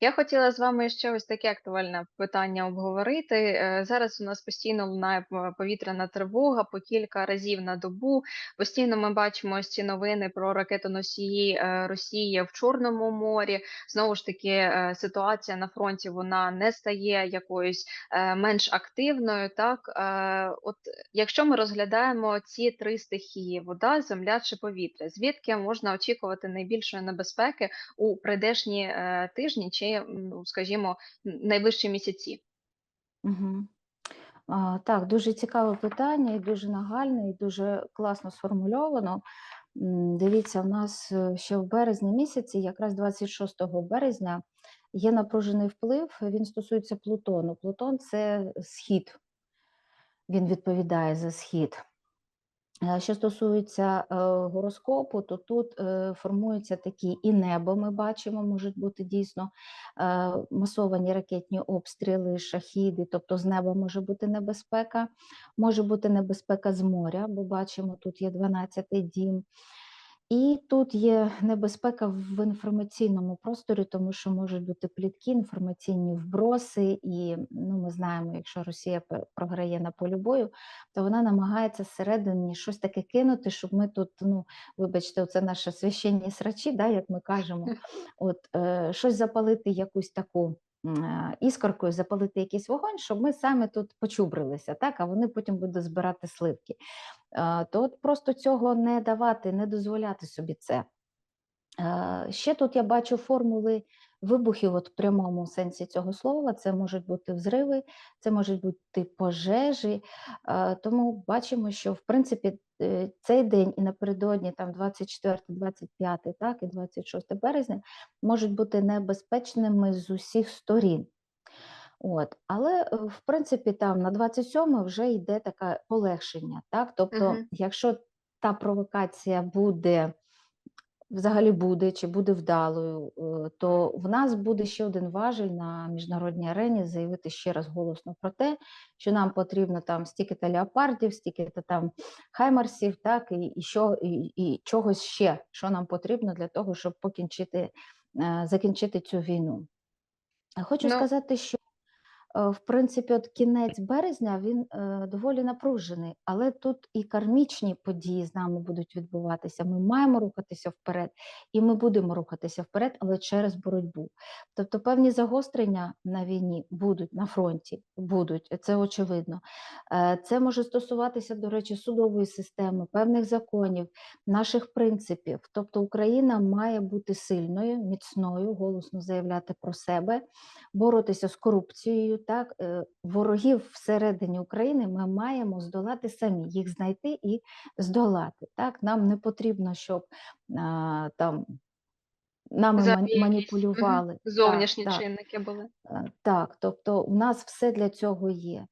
Я хотіла з вами ще ось таке актуальне питання обговорити. Е, Зараз у нас постійно лунає повітряна тривога по кілька разів на добу. Постійно ми бачимо ось ці новини про ракетоносії е, Росії в Чорному морі. Знову ж таки, е, ситуація на фронті вона не стає якоюсь менш активною. Так, от якщо ми розглядаємо ці три стихії: вода, земля чи повітря, звідки можна очікувати найбільшої небезпеки у прийдешні тижні чи, м, ну, скажімо, найближчі місяці? Угу. А, так, дуже цікаве питання і дуже нагальне, і дуже класно сформульовано. Дивіться, у нас е, ще в березні місяці, якраз 26 березня, є напружений вплив. Він стосується Плутону. Плутон це схід, він відповідає за схід. Е, Що стосується е, гороскопу, то тут е, формуються такі і небо, ми бачимо, можуть бути дійсно масовані ракетні обстріли, шахіди, тобто з неба може бути небезпека, може бути небезпека з моря, бо бачимо, тут є 12-й дім. І тут є небезпека в інформаційному просторі, тому що можуть бути плітки, інформаційні вброси, і ну, ми знаємо, якщо Росія програє на полі бою, то вона намагається зсередині щось таке кинути, щоб ми тут, ну вибачте, це наші священні срачі, да, як ми кажемо, от е, щось запалити, якусь таку іскоркою, запалити якийсь вогонь, щоб ми саме тут почубрилися, так, а вони потім будуть збирати сливки. Е, То от просто цього не давати, не дозволяти собі це. Е, Ще тут я бачу формули вибухів от в прямому сенсі цього слова. Це можуть бути взриви, це можуть бути пожежі. Е, Тому бачимо, що в принципі е, цей день і напередодні, там 24, 25, так, і 26 березня, можуть бути небезпечними з усіх сторін. От, але е, в принципі там на 27 вже йде таке полегшення. Так? Тобто, Мгм. якщо та провокація буде взагалі буде чи буде вдалою, е, то в нас буде ще один важель на міжнародній арені заявити ще раз голосно про те, що нам потрібно там стільки-то леопардів, стільки-то там хаймарсів, так, і, і, що, і, і чогось ще, що нам потрібно для того, щоб покінчити, е, закінчити цю війну. Хочу Ну, сказати, що В принципі, от кінець березня він е, доволі напружений, але тут і кармічні події з нами будуть відбуватися. Ми маємо рухатися вперед, і ми будемо рухатися вперед, але через боротьбу. Тобто певні загострення на війні будуть на фронті, будуть, це очевидно. Е, Це може стосуватися, до речі, судової системи, певних законів, наших принципів. Тобто Україна має бути сильною, міцною, голосно заявляти про себе, боротися з корупцією. Так, Е, ворогів всередині України ми маємо здолати самі, їх знайти і здолати. Так, нам не потрібно, щоб а, там нами мгм, маніпулювали. Зовнішні так, чинники були. е, так, тобто у нас все для цього є.